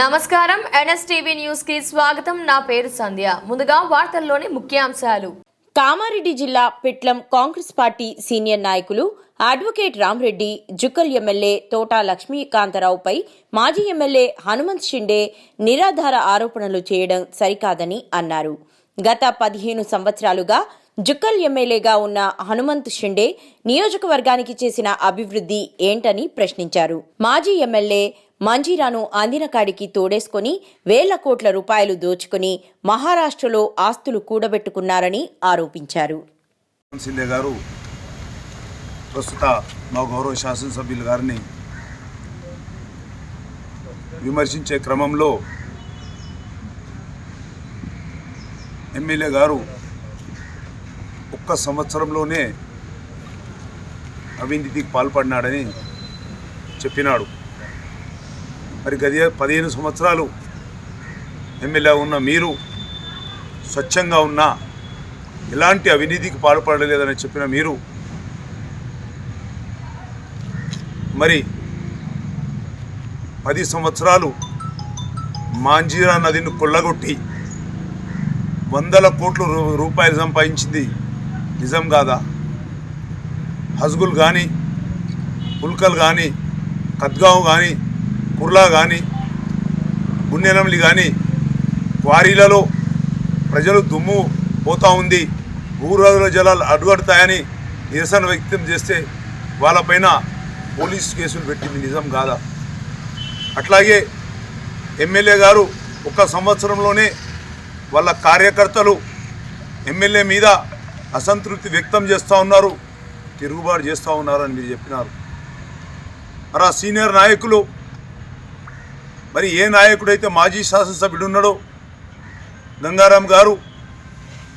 నమస్కారం. ఎన్ఎస్టీవీ న్యూస్కి స్వాగతం. నా పేరు సంధ్య. ముందుగా వార్తల్లోని ముఖ్యాంశాలు. కామారెడ్డి జిల్లా పిట్లం కాంగ్రెస్ పార్టీ సీనియర్ నాయకులు అడ్వకేట్ రామ్రెడ్డి జుక్కల్ ఎమ్మెల్యే తోటా లక్ష్మీకాంతరావుపై మాజీ ఎమ్మెల్యే హనుమంత్ షిండే నిరాధార ఆరోపణలు చేయడం సరికాదని అన్నారు. గత పదిహేను సంవత్సరాలుగా జుక్కల్ ఎమ్మెల్యేగా ఉన్న హనుమంత్ షిండే నియోజకవర్గానికి చేసిన అభివృద్ధి ఏంటని ప్రశ్నించారు. మాజీ ఎమ్మెల్యే మంజీరాను అందినకాడికి తోడేసుకుని వేల కోట్ల రూపాయలు దోచుకుని మహారాష్ట్రలో ఆస్తులు కూడబెట్టుకున్నారని ఆరోపించారు. సింధే గారు ప్రస్తుత మా గౌరవ శాసనసభ్యులు గారిని విమర్శించే క్రమంలో ఎమ్మెల్యే గారు ఒక్క సంవత్సరంలోనే అవినీతికి పాల్పడినాడని చెప్పినాడు. మరి గది పదిహేను సంవత్సరాలు ఎమ్మెల్యే ఉన్న మీరు స్వచ్ఛంగా ఉన్న ఎలాంటి అవినీతికి పాల్పడలేదని చెప్పిన మీరు మరి పది సంవత్సరాలు మాంజీరా నదిని కొల్లగొట్టి వందల కోట్ల రూ- రూపాయలు సంపాదించింది నిజం కాదా? హజ్గుల్ కానీ పుల్కల్ కానీ కద్గావ్ కానీ కుర్లా కానీ గున్నెనమిలి కానీ క్వారీలలో ప్రజలు దుమ్ము పోతూ ఉంది. భూగర్భ జలాలు అడ్డుగడతాయని నిరసన వ్యక్తం చేస్తే వాళ్ళపైన పోలీస్ కేసులు పెట్టింది నిజం కాదా? అట్లాగే ఎమ్మెల్యే గారు ఒక సంవత్సరంలోనే వాళ్ళ కార్యకర్తలు ఎమ్మెల్యే మీద అసంతృప్తి వ్యక్తం చేస్తూ ఉన్నారు తిరుగుబాటు చేస్తూ ఉన్నారని మీరు చెప్పినారు. మరి ఆ సీనియర్ నాయకులు మరి ఏ నాయకుడైతే మాజీ శాసనసభ్యుడు ఉన్నాడో గంగారాం గారు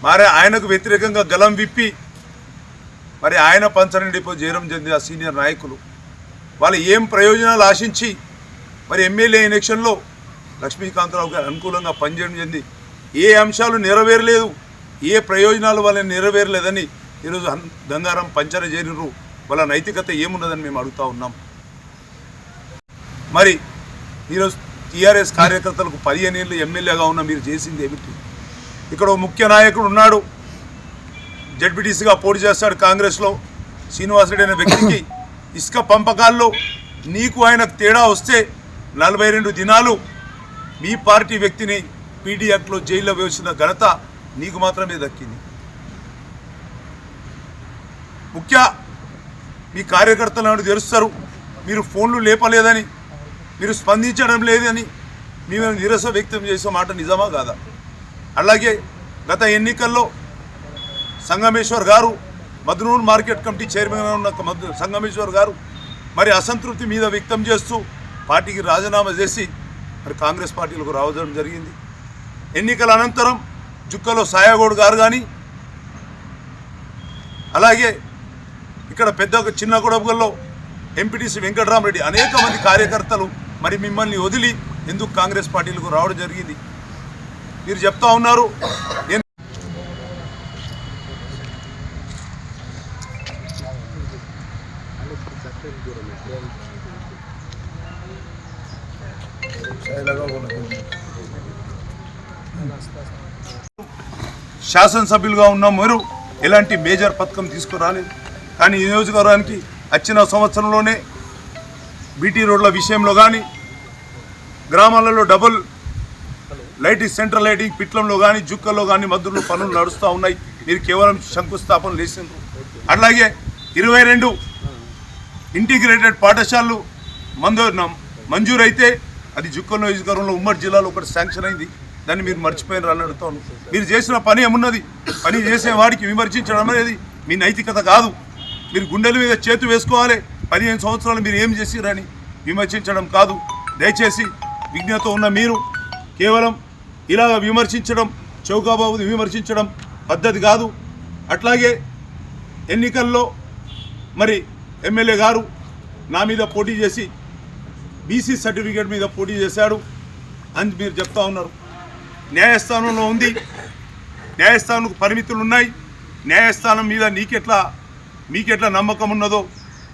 మరి ఆయనకు వ్యతిరేకంగా గలం విప్పి మరి ఆయన పంచని డిపో చేయడం చెందిన ఆ సీనియర్ నాయకులు వాళ్ళు ఏం ప్రయోజనాలు ఆశించి మరి ఎమ్మెల్యే ఎలక్షన్లో లక్ష్మీకాంతరావు గారు అనుకూలంగా పనిచేయడం చెంది ఏ అంశాలు నెరవేరలేదు ఏ ప్రయోజనాలు వాళ్ళని నెరవేరలేదని ఈరోజు గంగారాం పంచన చేరినరు. వాళ్ళ నైతికత ఏమున్నదని మేము అడుగుతా ఉన్నాం. మరి ఈరోజు టీఆర్ఎస్ కార్యకర్తలకు పదిహేను ఏళ్ళు ఎమ్మెల్యేగా ఉన్న మీరు చేసింది ఏమిటి? ఇక్కడ ఓ ముఖ్య నాయకుడు ఉన్నాడు. జడ్పీటీసీగా పోటీ చేస్తాడు కాంగ్రెస్లో. శ్రీనివాసరెడ్డి అనే వ్యక్తికి ఇసుక పంపకాల్లో నీకు ఆయనకు తేడా వస్తే నలభై రెండు దినాలు మీ పార్టీ వ్యక్తిని పీడీ యాక్ట్లో జైల్లో వేసిన ఘనత నీకు మాత్రమే దక్కింది. ముఖ్య మీ కార్యకర్తలను తెలుస్తారు. మీరు ఫోన్లు లేపలేదని మీరు స్పందించడం లేదని మేము నిరస వ్యక్తం చేసే మాట నిజమా కాదా? అలాగే గత ఎన్నికల్లో సంగమేశ్వర్ గారు మధునూర్ మార్కెట్ కమిటీ చైర్మన్గా ఉన్న సంగమేశ్వర్ గారు మరి అసంతృప్తి మీద వ్యక్తం చేస్తూ పార్టీకి రాజీనామా చేసి మరి కాంగ్రెస్ పార్టీలకు రావడం జరిగింది. ఎన్నికల అనంతరం జుక్కలో సాయాగౌడ్ గారు కానీ అలాగే ఇక్కడ పెద్ద చిన్న గొడవల్లో ఎంపీటీసీ వెంకటరామరెడ్డి అనేక మంది కార్యకర్తలు మరి మిమ్మల్ని వదిలి ఎందుకు కాంగ్రెస్ పార్టీలకు రావడం జరిగింది? మీరు చెప్తా ఉన్నారు. శాసనసభ్యులుగా ఉన్న మీరు. ఎలాంటి మేజర్ పథకం తీసుకురాలేదు. కానీ ఈ నియోజకవర్గానికి వచ్చిన సంవత్సరంలోనే బీటీ రోడ్ల విషయంలో కానీ గ్రామాలలో డబుల్ లైటింగ్ సెంట్రల్ లైటింగ్ పిట్లంలో కానీ జుక్కల్లో కానీ మధ్యలో పనులు నడుస్తూ ఉన్నాయి. మీరు కేవలం శంకుస్థాపన లేచిండ్రు అట్లాగే ఇరవై రెండు ఇంటిగ్రేటెడ్ పాఠశాలలు మందు మంజూరైతే అది జుక్కల్ నియోజకవర్గంలో ఉమ్మడి జిల్లాలో ఒకటి శాంక్షన్ అయింది. దాన్ని మీరు మర్చిపోయినారు అని అడుగుతాను. మీరు చేసిన పని ఏమున్నది? పని చేసే వాడికి విమర్శించడం అనేది మీ నైతికత కాదు. మీరు గుండెల మీద చేతు వేసుకోవాలి. పదిహేను సంవత్సరాలు మీరు ఏం చేసిరని విమర్శించడం కాదు. దయచేసి విజ్ఞత ఉన్న మీరు కేవలం ఇలాగ విమర్శించడం చౌకాబాబుని విమర్శించడం పద్ధతి కాదు. అట్లాగే ఎన్నికల్లో మరి ఎమ్మెల్యే గారు నా మీద పోటీ చేసి బీసీ సర్టిఫికేట్ మీద పోటీ చేశాడు అని మీరు చెప్తా ఉన్నారు. న్యాయస్థానంలో ఉంది. న్యాయస్థానంకు పరిమితులు ఉన్నాయి న్యాయస్థానం మీద నీకెట్లా మీకెట్లా నమ్మకం ఉన్నదో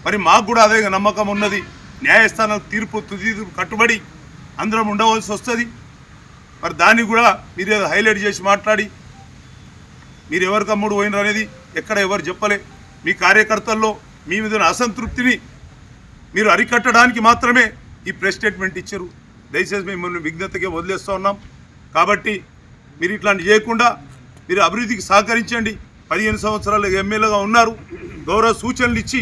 మరి మాకు కూడా అదే నమ్మకం ఉన్నది. న్యాయస్థానం తీర్పు తుది కట్టుబడి అందరం ఉండవలసి వస్తుంది. మరి దాన్ని కూడా మీరు ఏదో హైలైట్ చేసి మాట్లాడి మీరు ఎవరికి అమ్ముడు పోయినారు అనేది ఎక్కడ ఎవరు చెప్పలే. మీ కార్యకర్తల్లో మీ మీద అసంతృప్తిని మీరు అరికట్టడానికి మాత్రమే ఈ ప్రెస్ స్టేట్మెంట్ ఇచ్చారు. దయచేసి మిమ్మల్ని విజ్ఞతగా వదిలేస్తూ ఉన్నాం. కాబట్టి మీరు ఇట్లాంటి చేయకుండా మీరు అభివృద్ధికి సహకరించండి. పదిహేను సంవత్సరాలు ఎమ్మెల్యేగా ఉన్నారు. గౌరవ సూచనలు ఇచ్చి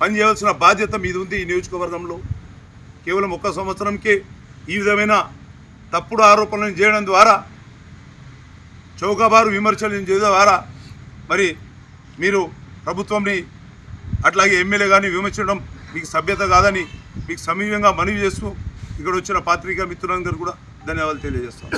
పనిచేయవలసిన బాధ్యత మీద ఉంది ఈ నియోజకవర్గంలో. కేవలం ఒక్క సంవత్సరంకే ఈ విధమైన తప్పుడు ఆరోపణలను చేయడం ద్వారా చౌకబారు విమర్శలు చేయడం ద్వారా మరి మీరు ప్రభుత్వంని అట్లాగే ఎమ్మెల్యే కానీ విమర్శించడం మీకు సభ్యత కాదని మీకు సమీపంగా మనవి చేస్తూ ఇక్కడ వచ్చిన పాత్రికా మిత్రులందరూ కూడా ధన్యవాదాలు తెలియజేస్తాం